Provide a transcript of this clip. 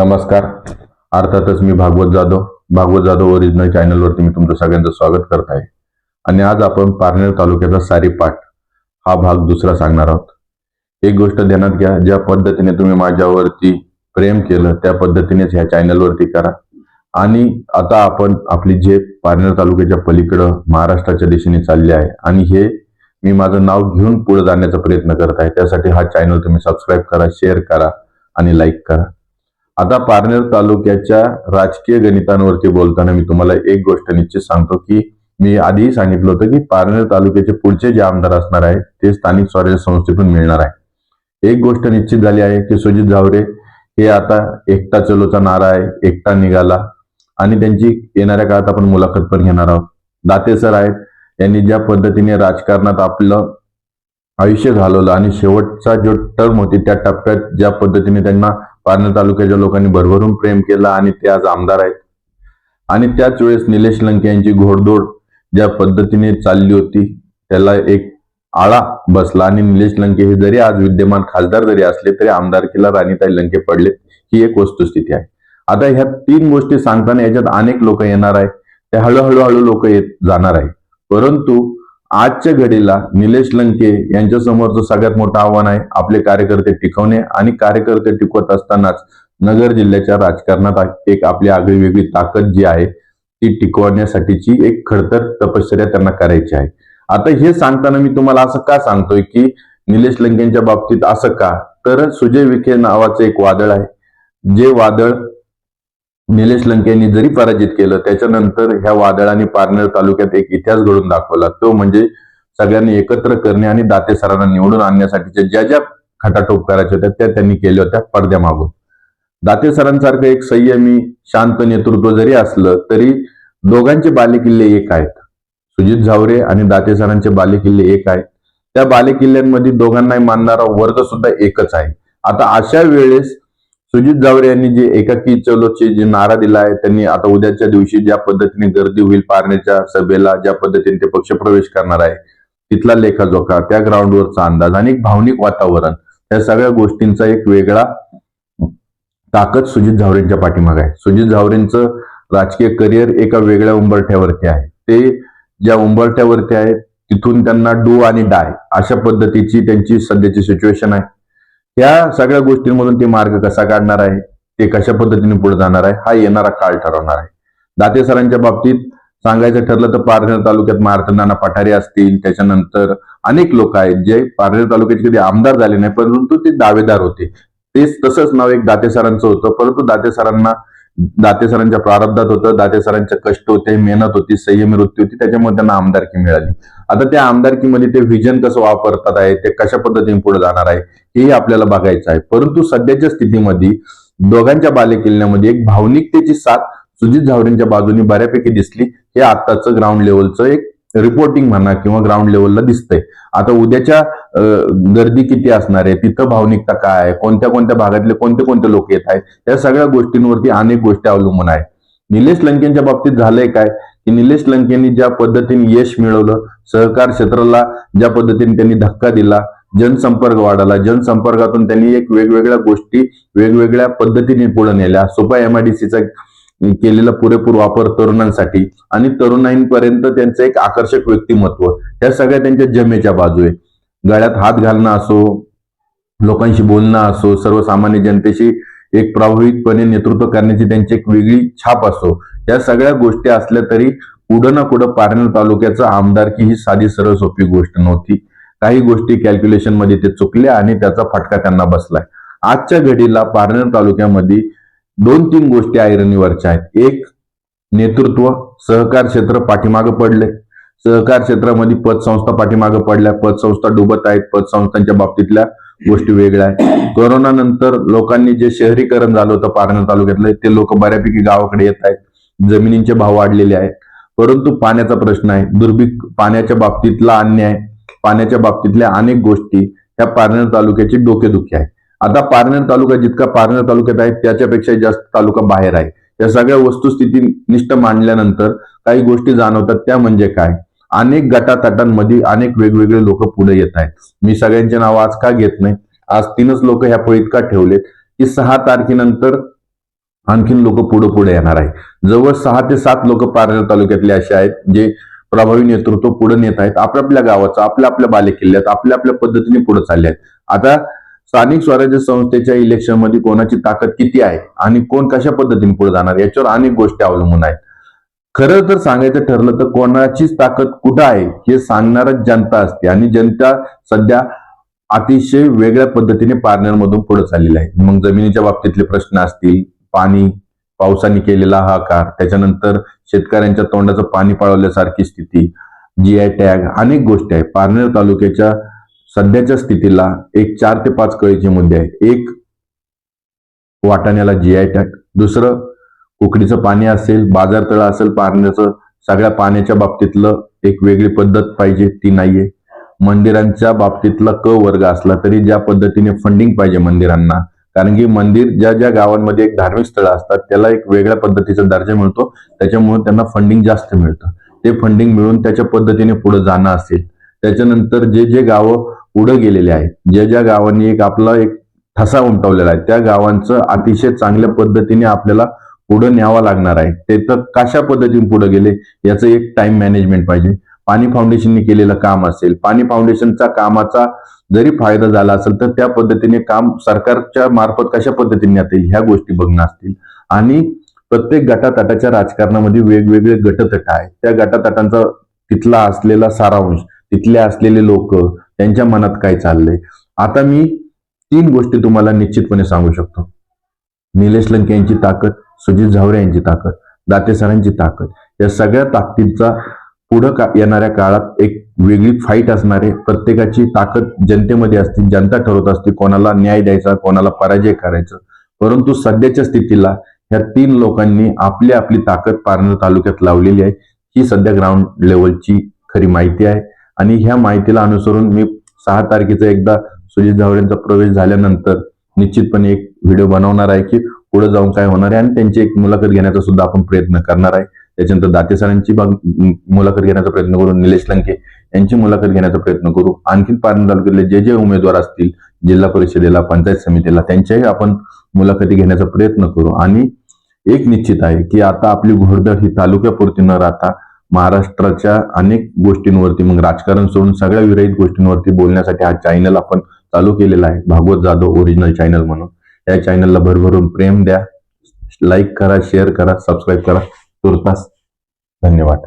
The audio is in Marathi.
नमस्कार. अर्थातच मी भागवत जाधव. भागवत जाधव ओरिजिनल चॅनलवरती मी तुमचं सगळ्यांचं स्वागत करत आहे. आणि आज आपण पारनेर तालुक्याचा सारीपाट हा भाग दुसरा सांगणार आहोत. एक गोष्ट ध्यानात घ्या ज्या पद्धतीने तुम्ही माझ्यावरती प्रेम केलं त्या पद्धतीनेच ह्या चॅनलवरती करा. आणि आता आपण आपली झेप पारनेर तालुक्याच्या पलीकडं महाराष्ट्राच्या दिशेने चालली आहे आणि हे मी माझं नाव घेऊन पुढे जाण्याचा प्रयत्न करत आहे. त्यासाठी हा चॅनल तुम्ही सबस्क्राईब करा शेअर करा आणि लाईक करा. आता पारनेर तालुक्याच्या राजकीय गणितांवरती बोलताना मी तुम्हाला एक गोष्ट निश्चित सांगतो की मी आधीही सांगितलं होतं की पारनेर तालुक्याचे पुढचे जे आमदार असणार आहे ते स्थानिक स्वराज्य संस्थेतून मिळणार आहे. एक गोष्ट निश्चित झाली आहे की सुजित झावरे हे आता एकटा चलोचा नारा आहे एकटा निघाला आणि त्यांची येणाऱ्या काळात आपण मुलाखत पण घेणार आहोत. दाते सर आहेत यांनी ज्या पद्धतीने राजकारणात आपलं आयुष्य घालवलं आणि शेवटचा जो टर्म होती त्या टप्प्यात ज्या पद्धतीने त्यांना पारनेर तालुक्याच्या लोकांनी भरभरून प्रेम केलं आणि ते आज आमदार आहेत. आणि त्याच वेळेस निलेश लंके यांची घोडदौड ज्या पद्धतीने चालली होती त्याला एक आळा बसला आणि निलेश लंके हे जरी आज विद्यमान खासदार जरी असले तरी आमदारकीला राणीताई लंके पडले ही एक वस्तुस्थिती आहे. आता ह्या तीन गोष्टी सांगताना याच्यात अनेक लोक येणार आहे ते हळूहळू हळू लोक येत जाणार आहे परंतु आजच्या घडीला निलेश लंके यांच्या समोरचं सगळ्यात मोठं आव्हान आहे आपले कार्यकर्ते टिकवणे आणि कार्यकर्ते टिकवत असतानाच नगर जिल्ह्याच्या राजकारणात एक आपली आगळी वेगळी ताकद जी आहे ती टिकवण्यासाठीची एक खडतर तपश्चर्या त्यांना करायची आहे. आता हे सांगताना मी तुम्हाला असं का सांगतोय की निलेश लंकेंच्या बाबतीत असं का? तर सुजय विखे नावाचं एक वादळ आहे. जे वादळ निलेश लंके यांनी जरी पराजित केलं त्याच्यानंतर ह्या वादळाने पारनेर तालुक्यात एक इतिहास घडून दाखवला. तो म्हणजे सगळ्यांनी एकत्र करणे आणि दाते सरांना निवडून आणण्यासाठीच्या ज्या ज्या खटाटोप करायच्या होत्या त्या त्यांनी केल्या होत्या पडद्यामागून. दाते सरांसारखं एक संयमी शांत नेतृत्व जरी असलं तरी दोघांचे बालेकिल्ले एक आहेत. सुजित झावरे आणि दाते सरांचे बालेकिल्ले एक आहेत. त्या बालेकिल्ल्यांमध्ये दोघांनाही मानणारा वर्ग सुद्धा एकच आहे. आता अशा वेळेस सुजित जावरे यांनी जे एकाकी चलोचे जे नारा दिला आहे त्यांनी आता उद्याच्या दिवशी ज्या पद्धतीने गर्दी होईल पारण्याच्या सभेला ज्या पद्धतीने ते पक्षप्रवेश करणार आहे तिथला लेखाजोखा त्या ग्राउंडवरचा अंदाज आणि एक भावनिक वातावरण या सगळ्या गोष्टींचा एक वेगळा ताकद सुजित झावरेंच्या पाठीमागे आहे. सुजित झावरेंचं राजकीय करिअर एका वेगळ्या उंबरठ्यावरती आहे. ते ज्या उंबरठ्यावरती आहे तिथून त्यांना डू आणि डाय अशा पद्धतीची त्यांची सध्याची सिच्युएशन आहे. या सगळ्या गोष्टींमधून ते मार्ग कसा काढणार आहे ते कशा पद्धतीने पुढे जाणार आहे हा येणारा काळ ठरवणार आहे. दाते सरांच्या बाबतीत सांगायचं ठरलं तर पारनेर तालुक्यात मार्तंडाना पठारे असतील त्याच्यानंतर अनेक लोक आहेत जे पारनेर तालुक्याचे कधी आमदार झाले नाही परंतु ते दावेदार होते. तेच तसंच नाव एक दाते सरांचं होतं परंतु दाते सरांना दाते सरांच्या प्रारब्धात होतं दाते सरांचे कष्ट होते मेहनत होती संयमी वृत्ती होती त्याच्यामुळे त्यांना आमदारकी मिळाली. आता त्या आमदारकीमध्ये ते व्हिजन कसं वापरतात आहे ते कशा पद्धतीने पुढे जाणार आहे हेही आपल्याला बघायचं आहे. परंतु सध्याच्या स्थितीमध्ये दोघांच्या बालेकिल्ल्यामध्ये एक भावनिकतेची साथ सुजित झावरेंच्या बाजूने बऱ्यापैकी दिसली. हे आत्ताचं ग्राउंड लेवलचं एक रिपोर्टिंग म्हणा किंवा ग्राउंड लेवलला दिसतंय. आता उद्याच्या गर्दी किती असणार आहे? तिथं भावनिकता काय आहे? कोणत्या कोणत्या भागातले कोणते कोणते लोक येत आहेत? या सगळ्या गोष्टींवरती अनेक गोष्टी अवलंबून आहेत. निलेश लंकेंच्या बाबतीत झालंय काय? की निलेश लंकेंनी ज्या पद्धतीने यश मिळवलं सहकार क्षेत्राला ज्या पद्धतीने त्यांनी धक्का दिला जनसंपर्क वाढाला जनसंपर्कातून त्यांनी एक वेगवेगळ्या गोष्टी वेगवेगळ्या पद्धतीने पुढे नेल्या. सोपा एमआयडीसीचा केलेला पुरेपूर वापर तरुणांसाठी. आणि तरुणाईंपर्यंत त्यांचं एक आकर्षक व्यक्तिमत्व. या सगळ्या त्यांच्या जमेच्या बाजू आहे गळ्यात हात घालणं असो लोकांशी बोलणं असो सर्वसामान्य जनतेशी एक प्रभावितपणे नेतृत्व करण्याची त्यांची एक वेगळी छाप असो या सगळ्या गोष्टी असल्या तरी कुठं ना कुठं पारनेर तालुक्याचं आमदारकी ही साधी सरळ सोपी गोष्ट नव्हती. काही गोष्टी कॅल्क्युलेशनमध्ये ते चुकल्या आणि त्याचा फटका त्यांना बसलाय. आजच्या घडीला पारनेर तालुक्यामध्ये दोन तीन गोष्टी ऐरणीवरच्या आहेत. एक नेतृत्व सहकार क्षेत्र पाठीमागं पडले. सहकार क्षेत्रामध्ये पतसंस्था पाठीमागं पडल्या. पतसंस्था डुबत आहेत. पतसंस्थांच्या बाबतीतल्या गोष्टी वेगळ्या आहेत. कोरोना नंतर लोकांनी जे शहरीकरण झालं होतं पारण तालुक्यातलं ते लोक बऱ्यापैकी गावाकडे येत आहेत. जमिनींचे भाव वाढलेले आहेत. परंतु पाण्याचा प्रश्न आहे. दुर्भिक पाण्याच्या बाबतीतला अन्याय पाण्याच्या बाबतीतल्या अनेक गोष्टी ह्या पारनेर तालुक्याची डोकेदुखी आहे आता पारनेर तालुका जितका पारनेर तालुक्यात आहे त्याच्यापेक्षा जास्त तालुका बाहेर आहे. या सगळ्या वस्तुस्थिती निष्ठ मांडल्यानंतर काही गोष्टी जाणवतात त्या म्हणजे काय? अनेक गटातटांमध्ये अनेक वेगवेगळे लोक पुढे येत आहेत. मी सगळ्यांचे नाव आज का घेत नाही? आज तीनच लोक ह्या पळीत का ठेवलेत? की सहा तारखेनंतर आणखीन लोक पुढे पुढे येणार आहे जवळ सहा ते सात लोक पारनेर तालुक्यातले असे आहेत जे प्रभावी नेतृत्व पुढे नेत आहेत. आपल्या आपल्या गावाचं आपल्या आपल्या बालेकिल्ल्यात आपल्या आपल्या पद्धतीने पुढे चालले आहेत. आता स्थानिक स्वराज्य संस्थेच्या इलेक्शनमध्ये कोणाची ताकद किती आहे आणि कोण कशा पद्धतीने पुढे जाणार याच्यावर अनेक गोष्टी अवलंबून आहेत. खरं तर सांगायचं ठरलं तर कोणाचीच ताकद कुठं आहे हे सांगणारच जनता असते आणि जनता सध्या अतिशय वेगळ्या पद्धतीने पारनेरमधून पुढे चाललेली आहे. मग जमिनीच्या बाबतीतले प्रश्न असतील पाणी पावसाने केलेला हाकार त्याच्यानंतर शेतकऱ्यांच्या तोंडाचं पाणी पळवल्यासारखी स्थिती जी आय टॅग अनेक गोष्टी आहे. पारनेर तालुक्याच्या सध्याच्या स्थितीला एक चार ते पाच कळीचे मुद्दे आहेत. एक वाटाण्याला जी आय टॅग दुसरं उकडीचं पाणी असेल बाजार तळ असेल पाण्याचं सगळ्या पाण्याच्या बाबतीतलं एक वेगळी पद्धत पाहिजे ती नाहीये. मंदिरांच्या बाबतीतला क वर्ग असला तरी ज्या पद्धतीने फंडिंग पाहिजे मंदिरांना कारण की मंदिर ज्या ज्या गावांमध्ये एक धार्मिक स्थळं असतात त्याला एक वेगळ्या पद्धतीचा दर्जा मिळतो त्याच्यामुळे त्यांना फंडिंग जास्त मिळतं. ते फंडिंग मिळून त्याच्या पद्धतीने पुढे जाणं असेल. त्याच्यानंतर जे जे गावं पुढे गेलेले आहेत. ज्या ज्या गावांनी एक आपला एक ठसा उमटवलेला आहे त्या गावांचं अतिशय चांगल्या पद्धतीने आपल्याला पुढे न्यावं लागणार आहे. ते तर कशा पद्धतीने पुढे गेले याचं एक टाइम मॅनेजमेंट पाहिजे. पाणी फाउंडेशनने केलेलं काम असेल पाणी फाउंडेशनचा कामाचा जरी फायदा झाला असेल तर त्या पद्धतीने काम सरकारच्या मार्फत कशा पद्धतीने येतील ह्या गोष्टी बघणं असतील. आणि प्रत्येक गटातटाच्या राजकारणामध्ये वेगवेगळे गटतट आहे त्या गटातटांचा तिथला असलेला सारांश तिथले असलेले लोक त्यांच्या मनात काय चाललंय? आता मी तीन गोष्टी तुम्हाला निश्चितपणे सांगू शकतो. निलेश लंके यांची ताकद सुजित झावरे यांची ताकद दाते सरांची ताकद. या सगळ्या ताकदींचा पुढं का येणाऱ्या काळात एक वेगळी फाईट असणारे प्रत्येकाची ताकद जनतेमध्ये असते जनता ठरवत असते कोणाला न्याय द्यायचा कोणाला पराजय करायचा. परंतु सध्याच्या स्थितीला ह्या तीन लोकांनी आपली आपली ताकद पारनेर तालुक्यात लावलेली आहे. ही सध्या ग्राउंड लेवलची खरी माहिती आहे. आणि ह्या माहितीला अनुसरून मी सहा तारखेचा एकदा सुजित झावरेंचा प्रवेश झाल्यानंतर निश्चितपणे एक व्हिडिओ बनवणार आहे की पुढे जाऊन काय होणार आहे आणि त्यांची एक मुलाखत घेण्याचा सुद्धा आपण प्रयत्न करणार आहे. त्याच्यानंतर दाते सरांची बाग मुलाखत घेण्याचा प्रयत्न करू निलेश लंके यांची मुलाखत घेण्याचा प्रयत्न करू. आणखी पारण तालुक्यातले जे जे उमेदवार असतील जिल्हा परिषदेला पंचायत समितीला त्यांच्याही आपण मुलाखती घेण्याचा प्रयत्न करू. आणि एक निश्चित आहे की आता आपली घोडदळ ही तालुक्यापुरती न राहता महाराष्ट्राच्या अनेक गोष्टींवरती मग राजकारण सोडून सगळ्या विरहित गोष्टींवरती बोलण्यासाठी हा चॅनल आपण चालू केलेला आहे. भागवत जाधव ओरिजिनल चॅनल म्हणून. या चॅनलला भरभरून प्रेम द्या. लाईक करा शेअर करा सबस्क्राईब करा. तुर्तास धन्यवाद.